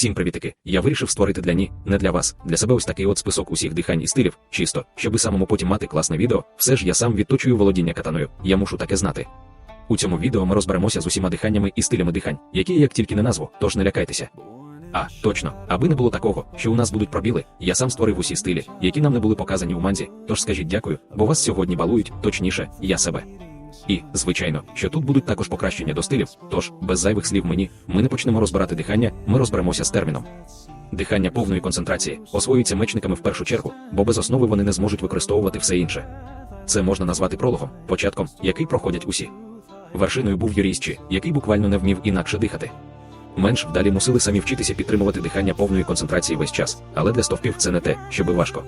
Всім привітики! Я вирішив створити для ні, не для вас, для себе ось такий от список усіх дихань і стилів, чисто, щоби самому потім мати класне відео, все ж я сам відточую володіння катаною, я мушу таке знати. У цьому відео ми розберемося з усіма диханнями і стилями дихань, які я як тільки не назву, тож не лякайтеся. А, точно, аби не було такого, що у нас будуть пробіли, я сам створив усі стилі, які нам не були показані у манзі, тож скажіть дякую, бо вас сьогодні балують, точніше, я себе. І, звичайно, що тут будуть також покращення до стилів, тож, без зайвих слів мені, ми не почнемо розбирати дихання, ми розберемося з терміном. Дихання повної концентрації освоюється мечниками в першу чергу, бо без основи вони не зможуть використовувати все інше. Це можна назвати прологом, початком, який проходять усі. Вершиною був юрійський, який буквально не вмів інакше дихати. Менш вдалі мусили самі вчитися підтримувати дихання повної концентрації весь час, але для стовпів це не те, щоби важко.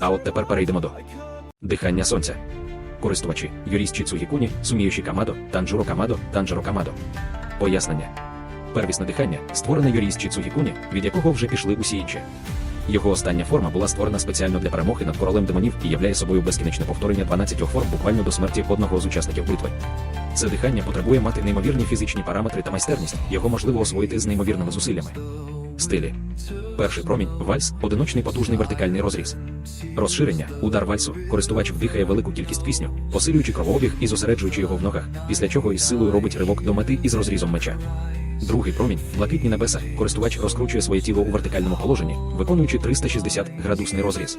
А от тепер перейдемо до дихання сонця. Користувачі юрійські Цугікуні, суміючі Камадо, Танджуро Камадо, Танджеро Камадо. Пояснення. Первісне дихання створене юрійські Цугікуні, від якого вже пішли усі інші. Його остання форма була створена спеціально для перемоги над королем демонів і являє собою безкінечне повторення 12 форм буквально до смерті одного з учасників битви. Це дихання потребує мати неймовірні фізичні параметри та майстерність, його можливо освоїти з неймовірними зусиллями. Стилі. Перший промінь вальс, одиночний потужний вертикальний розріз. Розширення, удар вальсу, користувач вдихає велику кількість пісню, посилюючи кровообіг і зосереджуючи його в ногах, після чого із силою робить ривок до мети із розрізом меча. Другий промінь, блакитні небеса, користувач розкручує своє тіло у вертикальному положенні, виконуючи 360 градусний розріз.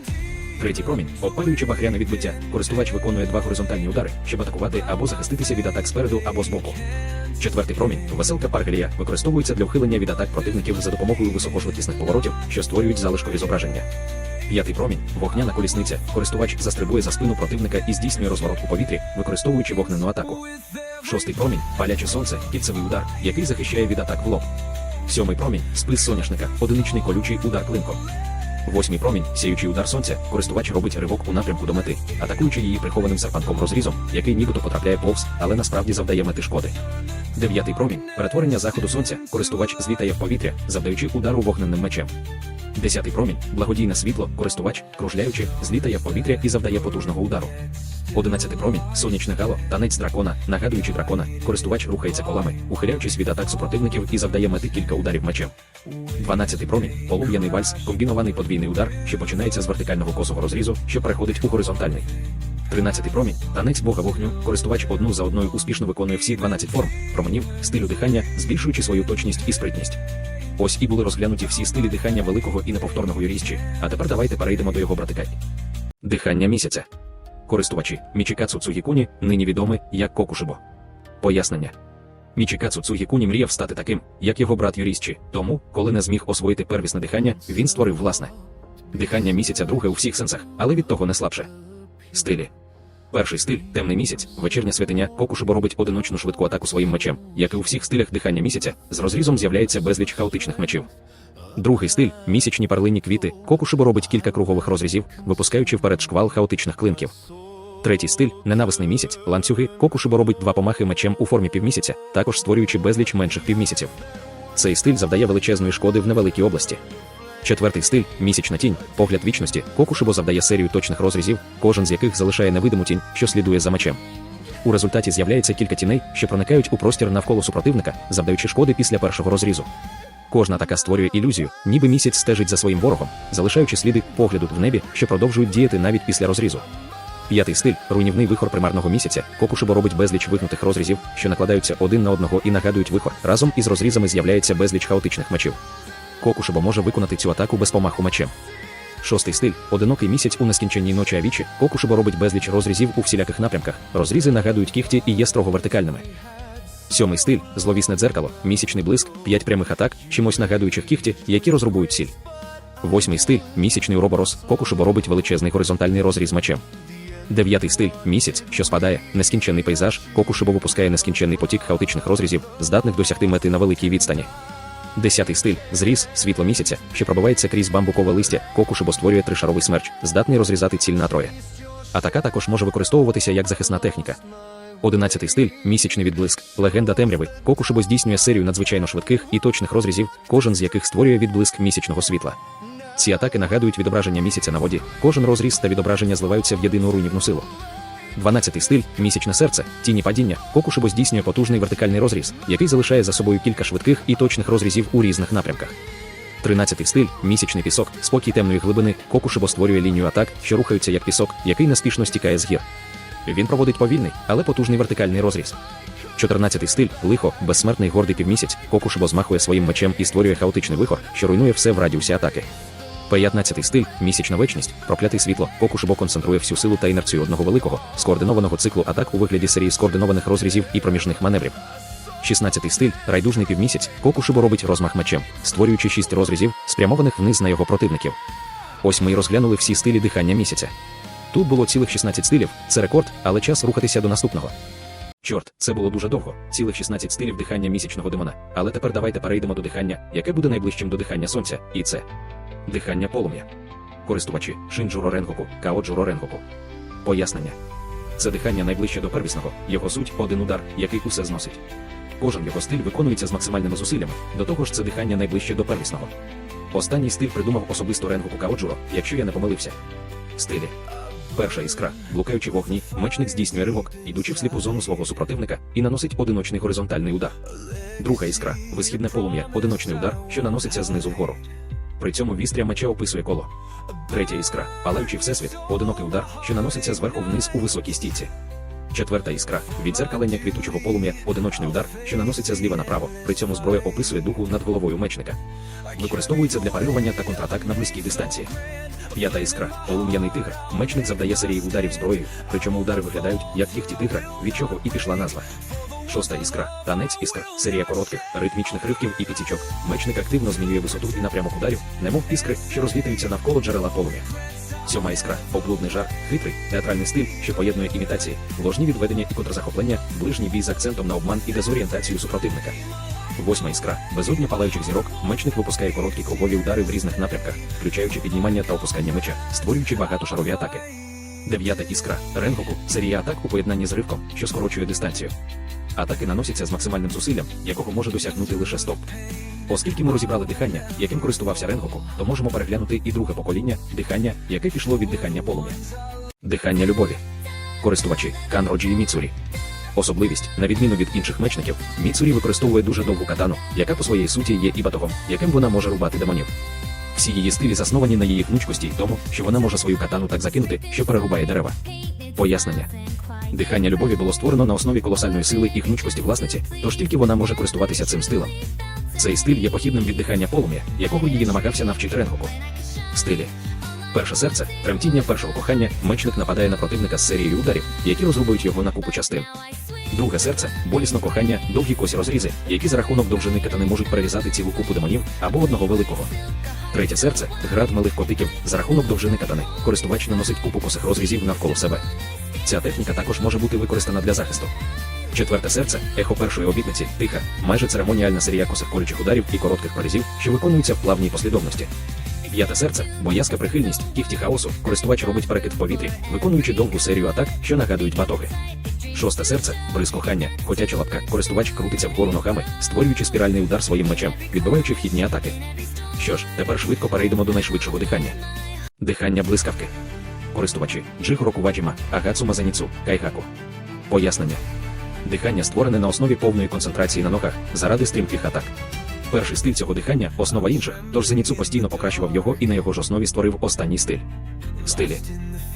Третій промінь, опалюючи багряне відбиття, користувач виконує два горизонтальні удари, щоб атакувати або захиститися від атак спереду або збоку. Четвертий промінь, веселка Паргелія, використовується для ухилення від атак противників за допомогою високошвидкісних поворотів, що створюють залишкові зображення. П'ятий промінь, вогняна колісниця, користувач застрибує за спину противника і здійснює розворот у повітрі, використовуючи вогнену атаку. Шостий промінь, паляче сонце, кільцевий удар, який захищає від атак в лоб. Сьомий промінь, спис соняшника, одиничний колючий удар клинком. Восьмий промінь, сіючий удар сонця, користувач робить ривок у напрямку до мети, атакуючи її прихованим серпанком розрізом, який нібито потрапляє повз, але насправді завдає мети шкоди. Дев'ятий промінь, перетворення заходу сонця, користувач злітає в повітря, завдаючи удару вогненним мечем. Десятий промінь, благодійне світло, користувач, кружляючи, злітає в повітря і завдає потужного удару. Одинадцятий промінь, сонячне гало, танець дракона, нагадуючи дракона, користувач рухається колами, ухиляючись від атак супротивників і завдає мети кілька ударів мечем. Дванадцятий промінь, полум'яний вальс, комбінований подвійний удар, що починається з вертикального косого розрізу, що переходить у горизонтальний. Тринадцятий промінь, танець бога вогню, користувач одну за одною успішно виконує всі 12 форм, променів, стилю дихання, збільшуючи свою точність і спритність. Ось і були розглянуті всі стилі дихання великого і неповторного юрійські, а тепер давайте перейдемо до його братика. Дихання місяця. Користувачі Мічікацу Цугікуні, нині відомий як Кокушибо. Пояснення. Мічікацу Цугікуні мріяв стати таким, як його брат Юрійські, тому, коли не зміг освоїти первісне дихання, він створив власне. Дихання місяця друге у всіх сенсах, але від того не слабше. Стилі. Перший стиль темний місяць, вечірня святиня, Кокушибо робить одиночну швидку атаку своїм мечем, як і у всіх стилях дихання місяця, з розрізом з'являється безліч хаотичних мечів. Другий стиль місячні парлинні квіти, Кокушибо робить кілька кругових розрізів, випускаючи вперед шквал хаотичних клинків. Третій стиль ненависний місяць, ланцюги, Кокушибо робить два помахи мечем у формі півмісяця, також створюючи безліч менших півмісяців. Цей стиль завдає величезної шкоди в невеликій області. Четвертий стиль місячна тінь, погляд вічності, Кокушибо завдає серію точних розрізів, кожен з яких залишає невидиму тінь, що слідує за мечем. У результаті з'являється кілька тіней, що проникають у простір навколо супротивника, завдаючи шкоди після першого розрізу. Кожна така створює ілюзію, ніби місяць стежить за своїм ворогом, залишаючи сліди погляду в небі, що продовжують діяти навіть після розрізу. П'ятий стиль руйнівний вихор примарного місяця. Кокушибо робить безліч вигнутих розрізів, що накладаються один на одного і нагадують вихор. Разом із розрізами з'являється безліч хаотичних мечів. Кокушибо може виконати цю атаку без помаху мечем. Шостий стиль одинокий місяць у нескінченній ночі авічі. Кокушибо робить безліч розрізів у всіляких напрямках. Розрізи нагадують кіхті і є строго вертикальними. Сьомий стиль зловісне дзеркало, місячний блиск, п'ять прямих атак, чимось нагадуючих кіхті, які розрубують ціль. Восьмий стиль місячний уроборос, Кокушибо робить величезний горизонтальний розріз мечем. Дев'ятий стиль місяць, що спадає, нескінченний пейзаж, Кокушибо випускає нескінченний потік хаотичних розрізів, здатних досягти мети на великій відстані. Десятий стиль зріз, світло місяця, що пробивається крізь бамбукове листя, Кокушибо створює тришаровий смерч, здатний розрізати ціль на троє. Атака також може використовуватися як захисна техніка. Одинадцятий стиль місячний відблиск, легенда темряви, Кокушибо здійснює серію надзвичайно швидких і точних розрізів, кожен з яких створює відблиск місячного світла. Ці атаки нагадують відображення місяця на воді, кожен розріз та відображення зливаються в єдину руйнівну силу. 12 стиль місячне серце, тіні падіння, Кокушибо здійснює потужний вертикальний розріз, який залишає за собою кілька швидких і точних розрізів у різних напрямках. Тринадцятий стиль місячний пісок, спокій темної глибини, Кокушибо створює лінію атак, що рухаються як пісок, який неспішно стікає з гір. Він проводить повільний, але потужний вертикальний розріз. 14 стиль лихо, безсмертний гордий півмісяць, Кокушибо змахує своїм мечем і створює хаотичний вихор, що руйнує все в радіусі атаки. 15 стиль місячна вечність, проклятий світло, Кокушибо концентрує всю силу та інерцію одного великого, скоординованого циклу атак у вигляді серії скоординованих розрізів і проміжних маневрів. 16 стиль райдужний півмісяць, Кокушибо робить розмах мечем, створюючи 6 розрізів, спрямованих вниз на його противників. Ось ми й розглянули всі стилі дихання місяця. Тут було цілих 16 стилів, це рекорд, але час рухатися до наступного. Чорт, це було дуже довго, цілих 16 стилів дихання місячного демона. Але тепер давайте перейдемо до дихання, яке буде найближчим до дихання сонця, і це дихання полум'я. Користувачі Шинджуро Ренгоку, Каоджуро Ренгоку. Пояснення. Це дихання найближче до первісного, його суть один удар, який усе зносить. Кожен його стиль виконується з максимальними зусиллями, до того ж це дихання найближче до первісного. Останній стиль придумав особисто Ренгоку Каоджуро, якщо я не помилився. Стилі. Перша іскра, блукаючи вогні, мечник здійснює ривок, ідучи в сліпу зону свого супротивника, і наносить одиночний горизонтальний удар. Друга іскра, висхідне полум'я, одиночний удар, що наноситься знизу вгору. При цьому вістря меча описує коло. Третя іскра, палаючий всесвіт, одинокий удар, що наноситься зверху вниз у високій стійці. Четверта іскра відзеркалення квітучого полум'я, одиночний удар, що наноситься зліва направо. При цьому зброя описує дугу над головою мечника. Використовується для парирування та контратак на близькій дистанції. П'ята іскра полум'яний тигр. Мечник завдає серії ударів зброєю, причому удари виглядають як їхті тигра, від чого і пішла назва. Шоста іскра танець іскр, серія коротких, ритмічних ривків і підсічок. Мечник активно змінює висоту і напрямок ударів, немов іскри, що розвітрюються навколо джерела полум'я. Сьома іскра облудний жар, хитрий, театральний стиль, що поєднує імітації, ложні відведення і контрзахоплення, ближній бій з акцентом на обман і дезорієнтацію супротивника. Восьма іскра безодня палаючих зірок, мечник випускає короткі кругові удари в різних напрямках, включаючи піднімання та опускання меча, створюючи багатошарові атаки. Дев'ята іскра Ренгоку серія атак у поєднанні з ривком, що скорочує дистанцію. Атаки наносяться з максимальним зусиллям, якого може досягнути лише стоп. Оскільки ми розібрали дихання, яким користувався Ренгоку, то можемо переглянути і друге покоління дихання, яке пішло від дихання полум'я. Дихання любові. Користувачі Канроджі і Міцурі. Особливість, на відміну від інших мечників, Міцурі використовує дуже довгу катану, яка по своїй суті є і батогом, яким вона може рубати демонів. Всі її стилі засновані на її гнучкості й тому, що вона може свою катану так закинути, що перерубає дерева. Пояснення. Дихання любові було створено на основі колосальної сили і гнучкості власниці, тож тільки вона може користуватися цим стилем. Цей стиль є похідним від дихання полум'я, якого її намагався навчити Ренгоку. Стилі. Перше серце, тремтіння першого кохання, мечник нападає на противника з серією ударів, які розрубують його на купу частин. Друге серце болісно кохання, довгі косі розрізи, які за рахунок довжини катани можуть перерізати цілу купу демонів або одного великого. Третє серце град малих котиків, за рахунок довжини катани, користувач наносить купу косих розрізів навколо себе. Ця техніка також може бути використана для захисту. Четверте серце ехо першої обітниці, тиха, майже церемоніальна серія косих колючих ударів і коротких прорізів, що виконуються в плавній послідовності. П'яте серце боязка прихильність, кіхті хаосу, користувач робить перекид в повітрі, виконуючи довгу серію атак, що нагадують батоги. Шосте серце бриз кохання, котяча лапка, користувач крутиться вгору ногами, створюючи спіральний удар своїм мечем, відбиваючи вхідні атаки. Що ж, тепер швидко перейдемо до найшвидшого дихання. Дихання блискавки. Користувачі Джихоро Куваджіма, Агацу Мазаніцу, Кайгаку. Пояснення. Дихання створене на основі повної концентрації на ногах заради стрімких атак. Перший стиль цього дихання основа інших, тож Зеніцу постійно покращував його і на його ж основі створив останній стиль. Стилі.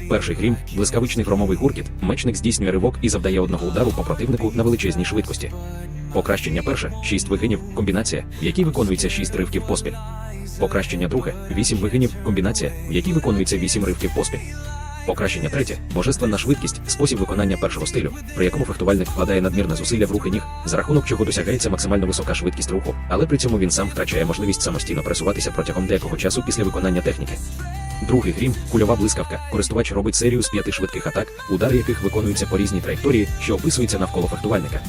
Перший грім, блискавичний громовий гуркіт, мечник здійснює ривок і завдає одного удару по противнику на величезній швидкості. Покращення перше, шість вигинів, комбінація, в якій виконується шість ривків поспіль. Покращення друге, вісім вигинів, комбінація, в якій виконується вісім ривків поспіль. Покращення третє божественна швидкість, спосіб виконання першого стилю, при якому фехтувальник вкладає надмірне зусилля в рухи ніг, за рахунок чого досягається максимально висока швидкість руху, але при цьому він сам втрачає можливість самостійно пересуватися протягом деякого часу після виконання техніки. Другий грім кульова блискавка. Користувач робить серію з п'яти швидких атак, удари яких виконуються по різній траєкторії, що описуються навколо фехтувальника.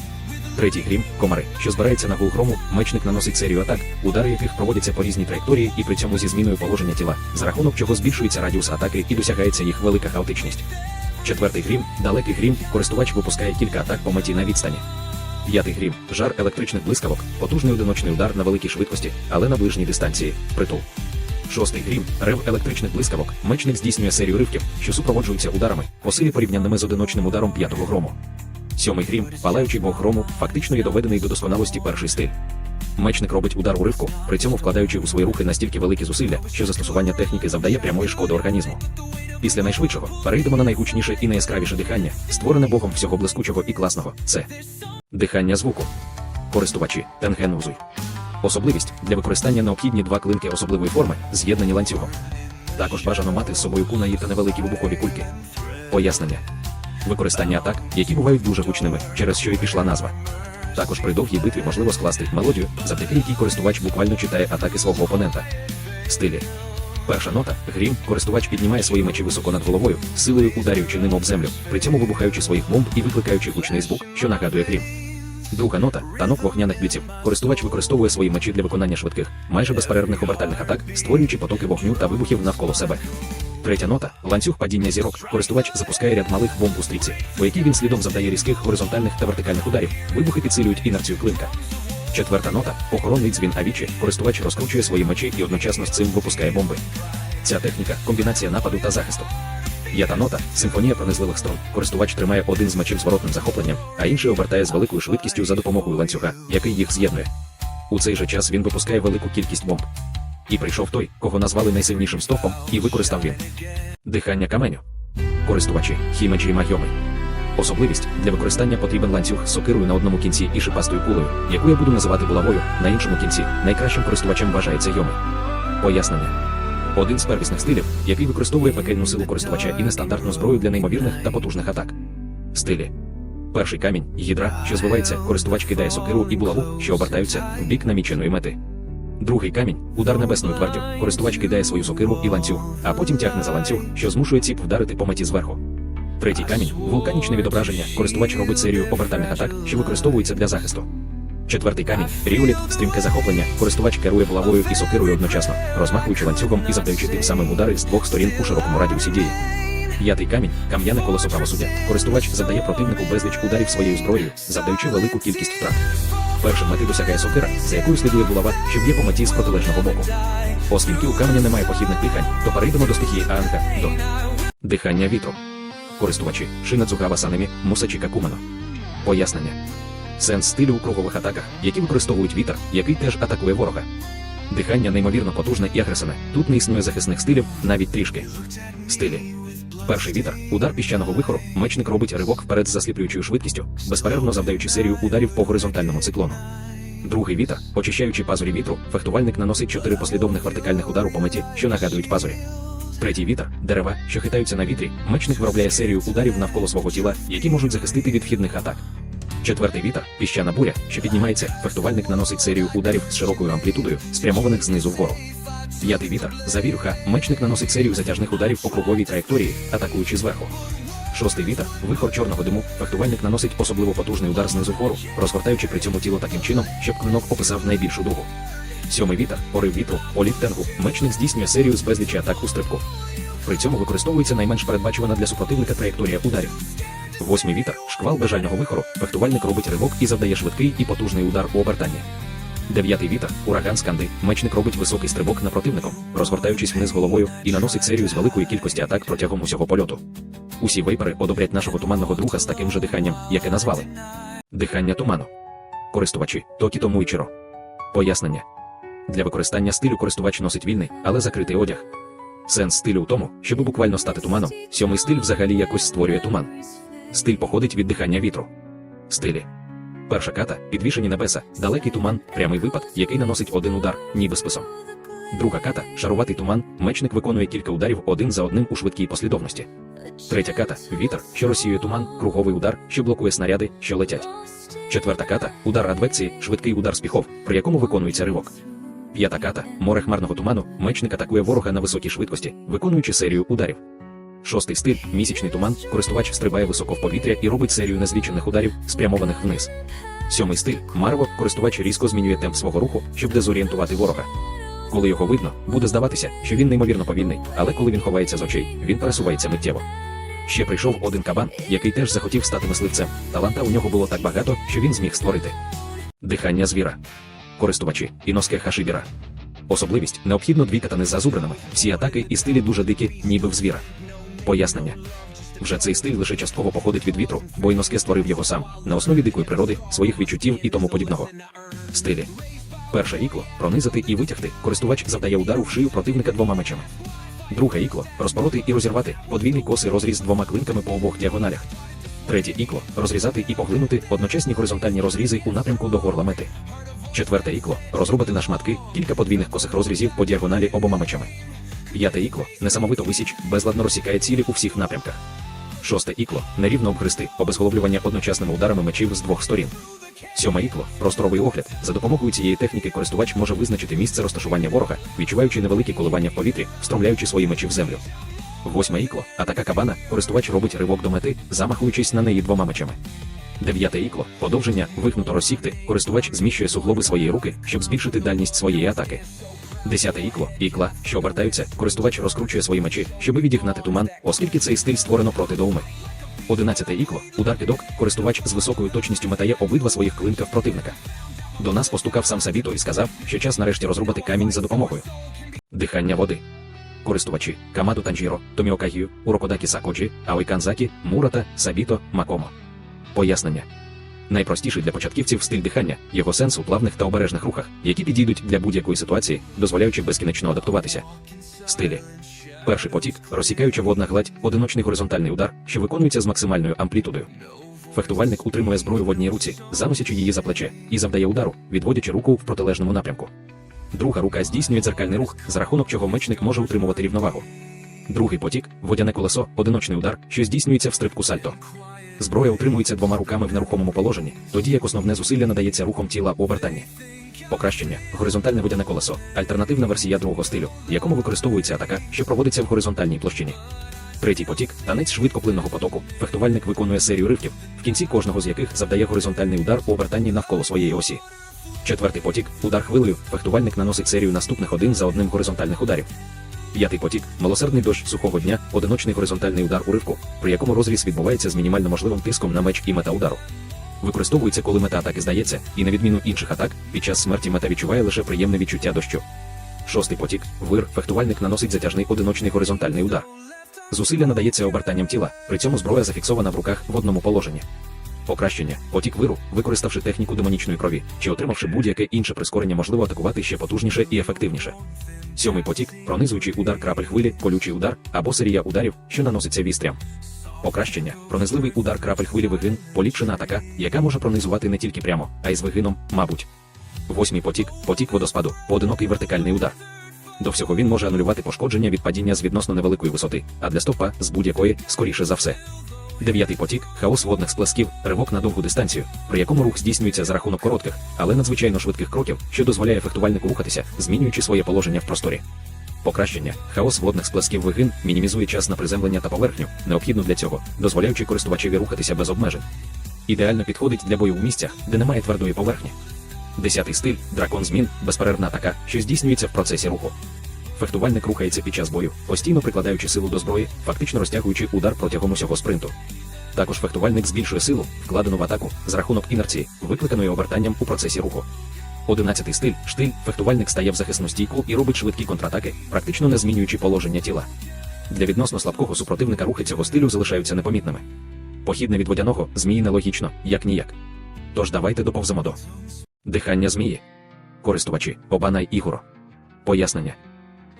Третій грім комари, що збирається на гул мечник наносить серію атак, удари яких проводяться по різній траєкторії і при цьому зі зміною положення тіла, за рахунок чого збільшується радіус атаки і досягається їх велика хаотичність. Четвертий грім далекий грім, користувач випускає кілька атак по меті на відстані. П'ятий грім жар електричних блискавок, потужний одиночний удар на великій швидкості, але на ближній дистанції. Притул. Шостий грім рев електричних блискавок. Мечник здійснює серію ривків, що супроводжуються ударами, по силі порівняними з одиночним ударом п'ятого грому. Сьомий грім, палаючий бог грому, фактично є доведений до досконалості перший стиль. мечник робить удар уривку, при цьому вкладаючи у свої рухи настільки великі зусилля, що застосування техніки завдає прямої шкоди організму. Після найшвидшого перейдемо на найгучніше і найяскравіше дихання, створене Богом всього блискучого і класного. Це дихання звуку. Користувачі тенгенузуй. Особливість для використання необхідні два клинки особливої форми, з'єднані ланцюгом. Також бажано мати з собою кунаї та невеликі вибухові кульки. Пояснення. Використання атак, які бувають дуже гучними, через що і пішла назва. Також при довгій битві можливо скласти мелодію, завдяки якій користувач буквально читає атаки свого опонента. Стилі. Перша нота грім, користувач піднімає свої мечі високо над головою, силою ударюючи ним об землю, при цьому вибухаючи своїх бомб і викликаючи гучний звук, що нагадує грім. Друга нота танок вогняних бліців. Користувач використовує свої мечі для виконання швидких, майже безперервних обертальних атак, створюючи потоки вогню та вибухів навколо себе. Третя нота ланцюг падіння зірок. Користувач запускає ряд малих бомб у стрічці, по якій він слідом завдає різких горизонтальних та вертикальних ударів. Вибухи підсилюють інерцію клинка. Четверта нота охоронний дзвін авічі. Користувач розкручує свої мечі і одночасно з цим випускає бомби. Ця техніка комбінація нападу та захисту. П'ята нота симфонія пронизливих струн. Користувач тримає один з мечів зворотним захопленням, а інший обертає з великою швидкістю за допомогою ланцюга, який їх з'єднує. У цей же час він випускає велику кількість бомб. І прийшов той, кого назвали найсильнішим стовпом, і використав він. Дихання каменю. Користувачі, хімеджі і магйоми. Особливість для використання потрібен ланцюг з сокирою на одному кінці і шипастою кулею, яку я буду називати булавою, на іншому кінці найкращим користувачем вважається йоми. Пояснення. Один з первісних стилів, який використовує пекельну силу користувача і нестандартну зброю для неймовірних та потужних атак. Стилі. Перший камінь гідра, що звивається, користувач кидає сокиру і булаву, що обертаються в бік наміченої мети. Другий камінь удар небесною твердю. Користувач кидає свою сокиру і ланцюг, а потім тягне за ланцюг, що змушує ціп вдарити по меті зверху. Третій камінь вулканічне відображення. Користувач робить серію обертальних атак, що використовуються для захисту. Четвертий камінь ріоліт, стрімке захоплення. Користувач керує булавою і сокирою одночасно, розмахуючи ланцюгом і завдаючи тим самим удари з двох сторін у широкому радіусі дії. П'ятий камінь кам'яне колесо правосуддя. Користувач завдає противнику безліч ударів своєю зброєю, завдаючи велику кількість втрат. Першим мети досягає сокира, за якою слідує булава, що б'є по меті з протилежного боку. Оскільки у каменя немає похідних дихань, то перейдемо до стихії Аанга до дихання вітру. Користувачі шина Шинацугава Санемі, Мусачіка Кумано. Пояснення. Сенс стилю у кругових атаках, які використовують вітер, який теж атакує ворога. Дихання неймовірно потужне і агресивне. Тут не існує захисних стилів, навіть трішки. Стилі. Перший вітер, удар піщаного вихору, мечник робить ривок вперед з засліплюючою швидкістю, безперервно завдаючи серію ударів по горизонтальному циклону. Другий вітер, очищаючи пазурі вітру, фехтувальник наносить чотири послідовних вертикальних удару по меті, що нагадують пазурі. Третій вітер, дерева, що хитаються на вітрі, мечник виробляє серію ударів навколо свого тіла, які можуть захистити від вхідних атак. Четвертий вітер, піщана буря, що піднімається, фехтувальник наносить серію ударів з широкою амплітудою, спрямованих знизу вгору. П'ятий вітер, завірюха, мечник наносить серію затяжних ударів по круговій траєкторії, атакуючи зверху. Шостий вітер, вихор чорного диму, фехтувальник наносить особливо потужний удар знизу вгору, розгортаючи при цьому тіло таким чином, щоб клинок описав найбільшу дугу. Сьомий вітер, порив вітру, оліт тенгу, мечник здійснює серію з безлічі атак у стрибку. При цьому використовується найменш передбачувана для супротивника траєкторія ударів. Восьмий вітер, шквал бажального вихору, фехтувальник робить ривок і завдає швидкий і потужний удар у обертанні. Дев'ятий вітер, ураган сканди, мечник робить високий стрибок над противником, розгортаючись вниз головою, і наносить серію з великої кількості атак протягом усього польоту. Усі вейпери одобрять нашого туманного друга з таким же диханням, яке назвали. Дихання туману. Користувачі Токіто Муйчиро. Пояснення. Для використання стилю користувач носить вільний, але закритий одяг. Сенс стилю у тому, щоб буквально стати туманом, сьомий стиль взагалі якось створює туман. Стиль походить від дихання вітру. Стилі. Перша ката підвішені небеса, далекий туман, прямий випад, який наносить один удар, ніби списом. Друга ката шаруватий туман, мечник виконує кілька ударів один за одним у швидкій послідовності. Третя ката вітер, що розсіює туман, круговий удар, що блокує снаряди, що летять. Четверта ката удар адвекції, швидкий удар спіхов, при якому виконується ривок. П'ята ката море хмарного туману, мечник атакує ворога на високій швидкості, виконуючи серію ударів. Шостий стиль місячний туман, користувач стрибає високо в повітря і робить серію незлічених ударів, спрямованих вниз. Сьомий стиль марево, користувач різко змінює темп свого руху, щоб дезорієнтувати ворога. Коли його видно, буде здаватися, що він неймовірно повільний, але коли він ховається з очей, він пересувається миттєво. Ще прийшов один кабан, який теж захотів стати мисливцем. Таланта у нього було так багато, що він зміг створити. Дихання звіра. Користувачі іноске хашибіра. Особливість необхідно дві катани з зазубринами. Всі атаки і стилі дуже дикі, ніби в звіра. Пояснення. Вже цей стиль лише частково походить від вітру, бо Іноске створив його сам, на основі дикої природи, своїх відчуттів і тому подібного. Стилі. Перше ікло пронизати і витягти. Користувач завдає удару в шию противника двома мечами. Друге ікло розпороти і розірвати подвійний косий розріз двома клинками по обох діагоналях. Третє ікло розрізати і поглинути одночасні горизонтальні розрізи у напрямку до горла мети. Четверте ікло розрубати на шматки кілька подвійних косих розрізів по діагоналі обома мечами. П'яте ікло несамовито висіч, безладно розсікає цілі у всіх напрямках. Шосте ікло нерівно обгристи, обезголовлювання одночасними ударами мечів з двох сторін. Сьоме ікло просторовий огляд. За допомогою цієї техніки користувач може визначити місце розташування ворога, відчуваючи невеликі коливання в повітрі, встромляючи свої мечі в землю. Восьме ікло атака кабана. Користувач робить ривок до мети, замахуючись на неї двома мечами. Дев'яте ікло подовження, вигнуто розсікти. Користувач зміщує суглоби своєї руки, щоб збільшити дальність своєї атаки. Десяте ікло, ікла, що обертаються, користувач розкручує свої мечі, щоби відігнати туман, оскільки цей стиль створено проти доуми. Одинадцяте ікло, удар підок, користувач з високою точністю метає обидва своїх клинка в противника. До нас постукав сам Сабіто і сказав, що час нарешті розрубати камінь за допомогою. Дихання води. Користувачі Камаду Танжіро, Томіокагію, Урокодакі Сакоджі, Аойканзакі, Мурата, Сабіто, Макомо. Пояснення. Найпростіший для початківців стиль дихання, його сенс у плавних та обережних рухах, які підійдуть для будь-якої ситуації, дозволяючи безкінечно адаптуватися. Стилі. Перший потік, розсікаюча водна гладь, одиночний горизонтальний удар, що виконується з максимальною амплітудою. Фехтувальник утримує зброю в одній руці, заносячи її за плече, і завдає удару, відводячи руку в протилежному напрямку. Друга рука здійснює дзеркальний рух, за рахунок чого мечник може утримувати рівновагу. Другий потік водяне колесо, одиночний удар, що здійснюється в стрибку сальто. Зброя утримується двома руками в нерухомому положенні, тоді як основне зусилля надається рухом тіла у обертанні. Покращення горизонтальне водяне колесо, альтернативна версія другого стилю, в якому використовується атака, що проводиться в горизонтальній площині. Третій потік танець швидкоплинного потоку. Фехтувальник виконує серію ривків, в кінці кожного з яких завдає горизонтальний удар у обертанні навколо своєї осі. Четвертий потік удар хвилею. Фехтувальник наносить серію наступних один за одним горизонтальних ударів. П'ятий потік милосердний дощ сухого дня, одиночний горизонтальний удар у ривку, при якому розріз відбувається з мінімально можливим тиском на меч і мета удару. Використовується, коли мета атаки здається, і на відміну інших атак, під час смерті мета відчуває лише приємне відчуття дощу. Шостий потік вир, фехтувальник наносить затяжний одиночний горизонтальний удар. Зусилля надається обертанням тіла, при цьому зброя зафіксована в руках в одному положенні. Покращення, потік виру, використавши техніку демонічної крові, чи отримавши будь-яке інше прискорення, можливо атакувати ще потужніше і ефективніше. Сьомий потік, пронизуючий удар крапель хвилі, колючий удар або серія ударів, що наноситься вістрям. Покращення, пронизливий удар крапель хвилі вигин, поліпшена атака, яка може пронизувати не тільки прямо, а й з вигином, мабуть. Восьмий потік, потік водоспаду, поодинокий вертикальний удар. До всього він може анулювати пошкодження від падіння з відносно невеликої висоти, а для стовпа з будь-якої, скоріше за все. Дев'ятий потік хаос водних сплесків, ривок на довгу дистанцію, при якому рух здійснюється за рахунок коротких, але надзвичайно швидких кроків, що дозволяє фехтувальнику рухатися, змінюючи своє положення в просторі. Покращення, хаос водних сплесків вигин мінімізує час на приземлення та поверхню, необхідну для цього, дозволяючи користувачеві рухатися без обмежень. Ідеально підходить для бою у місцях, де немає твердої поверхні. Десятий стиль дракон змін, безперервна атака, що здійснюється в процесі руху. Фехтувальник рухається під час бою, постійно прикладаючи силу до зброї, фактично розтягуючи удар протягом усього спринту. Також фехтувальник збільшує силу, вкладену в атаку, з рахунок інерції, викликаної обертанням у процесі руху. Одинадцятий стиль штиль, фехтувальник стає в захисну стійку і робить швидкі контратаки, практично не змінюючи положення тіла. Для відносно слабкого супротивника рухи цього стилю залишаються непомітними. Похідне від водяного змії нелогічно, як ніяк. Тож давайте доповземо до дихання змії. Користувачі, Обанай Ігоро. Пояснення.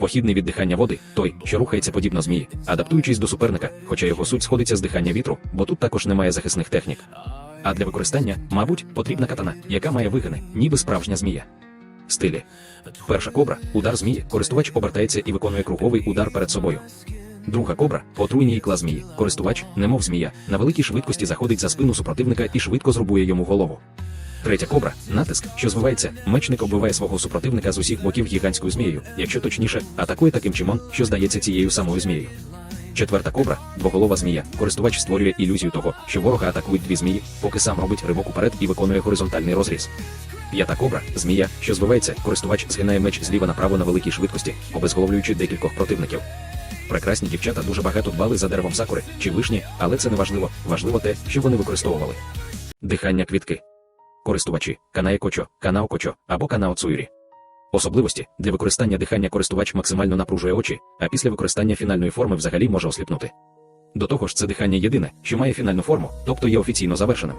Похідний від дихання води той, що рухається подібно змії, адаптуючись до суперника, хоча його суть сходиться з дихання вітру, бо тут також немає захисних технік. А для використання, мабуть, потрібна катана, яка має вигини, ніби справжня змія. Стилі. Перша кобра удар змії, користувач обертається і виконує круговий удар перед собою. Друга кобра отруйні ікла змії, користувач, немов змія, на великій швидкості заходить за спину супротивника і швидко зрубує йому голову. Третя кобра натиск, що звивається, мечник оббиває свого супротивника з усіх боків гігантською змією, якщо точніше, атакує таким чимон, що здається цією самою змією. Четверта кобра двоголова змія. Користувач створює ілюзію того, що ворога атакують дві змії, поки сам робить ривок уперед і виконує горизонтальний розріз. П'ята кобра змія, що звивається, користувач згинає меч зліва направо на великій швидкості, обезголовлюючи декількох противників. Прекрасні дівчата дуже багато дбали за деревом сакури чи вишні, але це не важливо, важливо те, що вони використовували. Дихання квітки. Користувачі канає кочо, канао або канао цуйрі. Особливості для використання дихання користувач максимально напружує очі, а після використання фінальної форми взагалі може осліпнути. До того ж, це дихання єдине, що має фінальну форму, тобто є офіційно завершеним.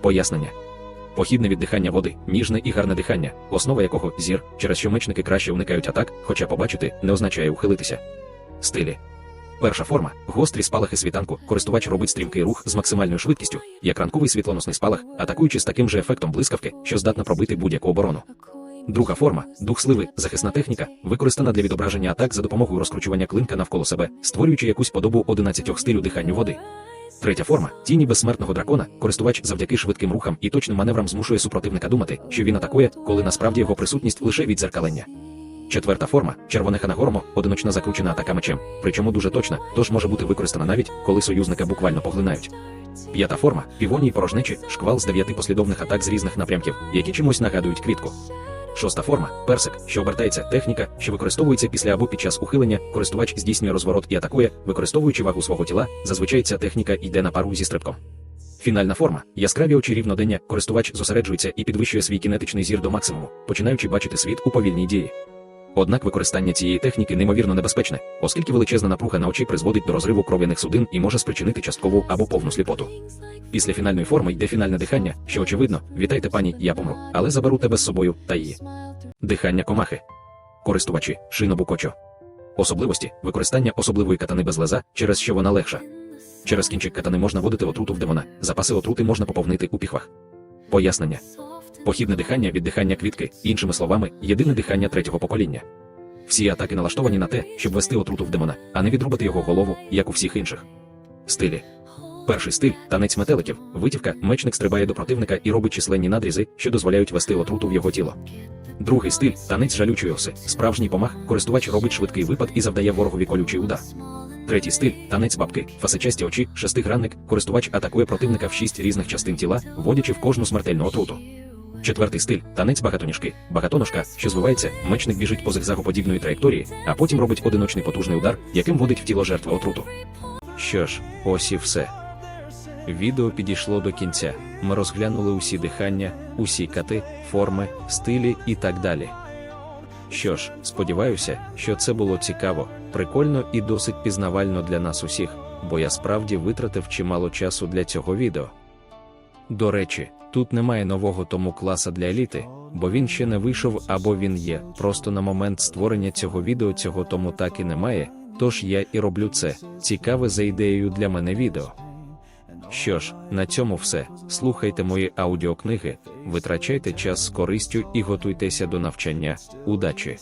Пояснення. Похідне від дихання води, ніжне і гарне дихання, основа якого зір, через що мечники краще уникають атак, хоча побачити не означає ухилитися. Стилі. Перша форма гострі спалахи світанку. Користувач робить стрімкий рух з максимальною швидкістю, як ранковий світлоносний спалах, атакуючи з таким же ефектом блискавки, що здатна пробити будь-яку оборону. Друга форма дух сливи, захисна техніка, використана для відображення атак за допомогою розкручування клинка навколо себе, створюючи якусь подобу 11 стилю диханню води. Третя форма тіні безсмертного дракона. Користувач завдяки швидким рухам і точним маневрам змушує супротивника думати, що він атакує, коли насправді його присутність лише відзеркалення. Четверта форма червоне ханагоромо, одиночна закручена атака мечем, причому дуже точна, тож може бути використана навіть, коли союзника буквально поглинають. П'ята форма півонії порожнечі, шквал з дев'яти послідовних атак з різних напрямків, які чимось нагадують квітку. Шоста форма персик, що обертається техніка, що використовується після або під час ухилення, користувач здійснює розворот і атакує, використовуючи вагу свого тіла, зазвичай ця техніка йде на пару зі стрибком. Фінальна форма яскраві очі рівнодення, користувач зосереджується і підвищує свій кінетичний зір до максимуму, починаючи бачити світ у повільній дії. Однак використання цієї техніки неймовірно небезпечне, оскільки величезна напруга на очі призводить до розриву кров'яних судин і може спричинити часткову або повну сліпоту. Після фінальної форми йде фінальне дихання, що очевидно, вітайте пані, я помру, але заберу тебе з собою та її. Дихання комахи. Користувачі шинобу кочо. Особливості використання особливої катани без леза, через що вона легша. Через кінчик катани можна водити отруту в демона, запаси отрути можна поповнити у піхвах. Пояснення. Похідне дихання від дихання квітки, іншими словами, єдине дихання третього покоління. Всі атаки налаштовані на те, щоб вести отруту в демона, а не відрубати його голову, як у всіх інших. Стилі. Перший стиль танець метеликів, витівка, мечник стрибає до противника і робить численні надрізи, що дозволяють вести отруту в його тіло. Другий стиль танець жалючої оси, справжній помах, користувач робить швидкий випад і завдає ворогові колючий удар. Третій стиль танець бабки, фасичасті очі, шестигранник, користувач атакує противника в шість різних частин тіла, вводячи в кожну смертельну отруту. Четвертий стиль танець багатоніжки, багатоножка, що звивається, мечник біжить по зигзагоподібної траєкторії, а потім робить одиночний потужний удар, яким вводить в тіло жертви отруту. Що ж, ось і все. Відео підійшло до кінця. Ми розглянули усі дихання, усі кати, форми, стилі і так далі. Що ж, сподіваюся, що це було цікаво, прикольно і досить пізнавально для нас усіх, бо я справді витратив чимало часу для цього відео. До речі, тут немає нового тому класа для еліти, бо він ще не вийшов або він є. Просто на момент створення цього відео цього тому так і немає, тож я і роблю це цікаве за ідеєю для мене відео. Що ж, на цьому все. Слухайте мої аудіокниги, витрачайте час з користю і готуйтеся до навчання. Удачі!